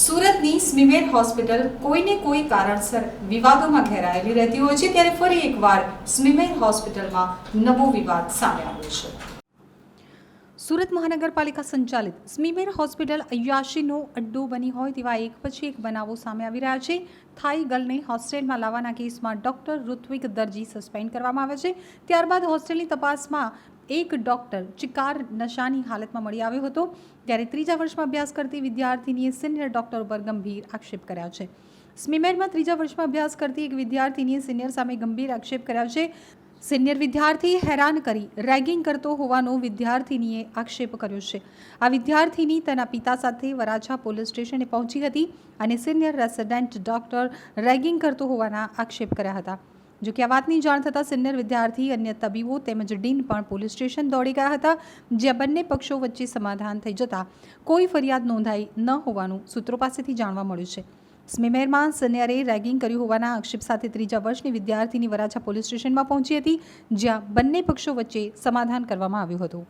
સુરતની સ્મિમેર હોસ્પિટલ કોઈને કોઈ કારણસર વિવાદોમાં ઘેરાયેલી રહેતી હોય છે, ત્યારે ફરી એકવાર સ્મિમેર હોસ્પિટલમાં નવો વિવાદ સામે આવ્યો છે. સુરત મહાનગરપાલિકા સંચાલિત સ્મીમેર હોસ્પિટલ અયાશીનો અડ્ડો બની હોય તેવા એક પછી એક બનાવો સામે આવી રહ્યા છે. થાઈ ગર્લને હોસ્ટેલમાં લાવવાના કેસમાં ડોક્ટર ઋત્વિક દરજી સસ્પેન્ડ કરવામાં આવે છે. ત્યારબાદ હોસ્ટેલની તપાસમાં એક ડૉક્ટર ચિકાર નશાની હાલતમાં મળી આવ્યો હતો ત્યારે ત્રીજા વર્ષમાં અભ્યાસ કરતી વિદ્યાર્થીનીએ સિનિયર ડૉક્ટર ઉપર ગંભીર આક્ષેપ કર્યા છે. સ્મીમેરમાં ત્રીજા વર્ષમાં અભ્યાસ કરતી એક વિદ્યાર્થીનીએ સિનિયર સામે ગંભીર આક્ષેપ કર્યા છે. સિનિયર વિદ્યાર્થી હેરાન કરી રેગિંગ કરતો હોવાનો વિદ્યાર્થીનીએ આક્ષેપ કર્યો છે. આ વિદ્યાર્થીની તેના પિતા સાથે વરાછા પોલીસ સ્ટેશને પહોંચી હતી અને સિનિયર રેસિડેન્ટ ડોક્ટર રેગિંગ કરતો હોવાના આક્ષેપ કર્યા હતા. જો કે આ વાતની જાણ થતાં સિનિયર વિદ્યાર્થી, અન્ય તબીબો તેમજ ડીન પણ પોલીસ સ્ટેશન દોડી ગયા હતા, જ્યાં બંને પક્ષો વચ્ચે સમાધાન થઈ જતાં કોઈ ફરિયાદ નોંધાઈ ન હોવાનું સૂત્રો પાસેથી જાણવા મળ્યું છે. સ્મીમેરમાં સિનિયરે રેગિંગ કર્યું હોવાના આક્ષેપ સાથે ત્રીજા વર્ષની વિદ્યાર્થીની વરાછા પોલીસ સ્ટેશનમાં પહોંચી હતી, જ્યાં બંને પક્ષો વચ્ચે સમાધાન કરવામાં આવ્યું હતું.